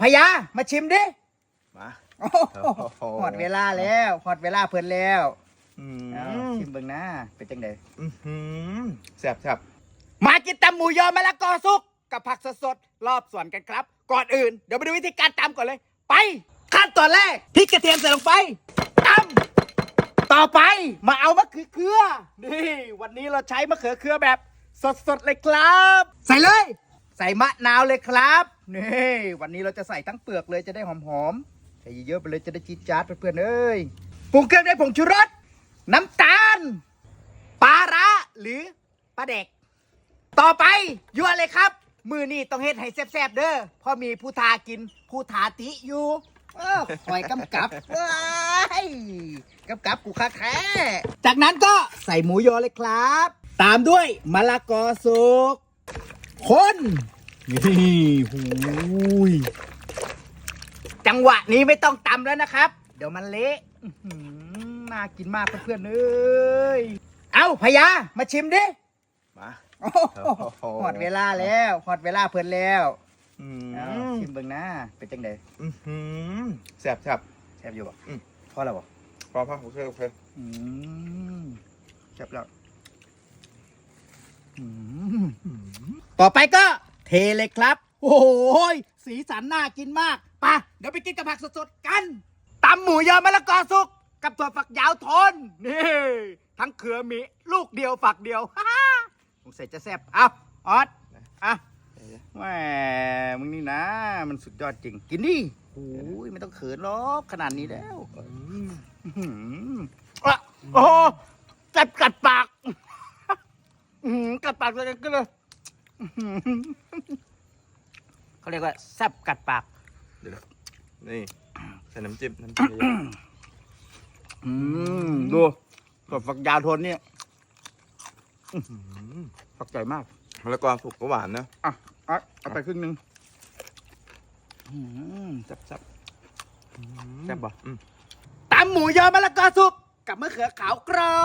พยามาชิมดิมาโอ้โหหอดเวลาแล้วหอดเวลาเพิ่นแล้วอืเอามชิมเบิ่งนะเป็นจังไดอื้อหือแซ่บแซ่บมากินตำหมูยอมะละกอสุกกับผักสดๆรอบสวนกันครับ ก่อนอื่นเดี๋ยวไปดูวิธีการตำก่อนเลย ไป ขั้นตอนแรกพริกกระเทียมใส่ลงไปตำต่อไปมาเอามะเขือเขือนี่วันนี้เราใช้มะเขือเขือแบบ สดๆเลยครับ ใส่เลยใส่มะนาวเลยครับนี่วันนี้เราจะใส่ทั้งเปลือกเลยจะได้หอมๆใส่เยอะๆไปเลยจะได้จี๊ดจ๊าดเพื่อนๆเอ้ยปรุงเครื่องด้วยผงชูรสน้ำตาลปลาร้าหรือปลาเด็ก ต่อไปยั่วเลยครับ มือนี่ต้องเฮ็ดให้แซ่บๆเด้อพราะมีผู้ทากินผู้ทาติอยู่เออคอยกำกับเอ้ยกำกับกูคักแท้จากนั้นก็ใส่หมูยอเลยครับ ตามด้วยมะละกอสุก คนนี่หูยจังหวะนี้ไม่ต้องตำแล้วนะครับ เดี๋ยวมันเละอื้อหือน่ากินมากเพื่อนๆเอ้ยเอาพยามาชิมดิมาโอ้โหหอดเวลาแล้วหอดเวลาเพิ่นแล้วอืเอามชิมเบิ่งนะเป็นจังไดอื้อหือแซ่บแซ่บแซ่บอยู่บ่อืม พอแล้วบ่พอพอโอเคโอเคอืมแซ่บแล้วอืม ต่อไปก็เทเลยครับ โอ้โหยสีสันน่ากินมากไปะเดี๋ยวไปกินกับผักสดๆกันตำหมูยอมะละกอสุก กับถั่วฝักยาวทน นี่ ทั้งเขือมีลูกเดียวฝักเดียวฮ่าสงสัยจะแซ่บเอาออสอะแหมมึงนี่นะ มันสุดยอดจริง กินดิโอ้ยไม่ต้องเขินหรอกขนาดนี้แล้วอื้อหืออะโอ้โหกัดกัดปาก อื้อหือกัดปากเลยก็เลยอื้อหือเขาเรียกว่าแซบกัดปาก เดี๋ยวนะนี่ใส่น้ำจิ้มน้ำจิ้มเยอะอืมดูกดฝักยาวทนเนี่ยๆอื้อหือฝักใหญ่มาก มะละกอสุกก็หวานนะอะอะเอาไปครึ่งหนึงอืมแซ่บแซ่บแซ่บปะอืม ตำหมูยอมะละกอสุกกับมะเขือขาวกรอ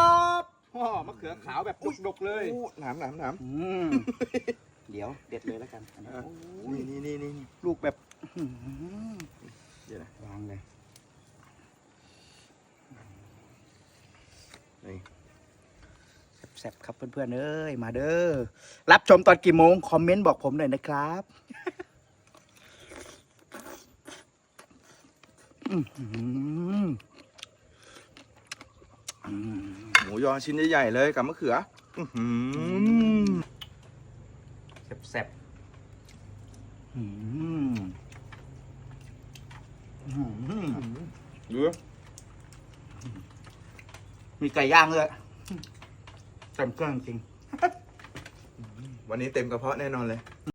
บ อ๋อมะเขือขาวแบบดกๆเลยอู้หนามหนามหนามอืมเดี๋ยวเด็ดเลยแล้วกันอันนี้อะโอ้ยนี่นี่นี่นี่ลูกแบบอื้อหือเดี๋ยวนะวางเลยนี่แซ่บๆครับเพื่อนๆเอ้ยมาเด้อรับชมตอนกี่โมง คอมเมนต์บอกผมหน่อยนะครับอื้อหือหมู ยอชิ้นใหญ่ๆเลยกับมะเขืออื้อหือแซ่บๆอื้อหืออื้อหือดูมีไก่ย่างเลยเต็มเครื่องจริง วันนี้เต็มกระเพาะแน่นอนเลย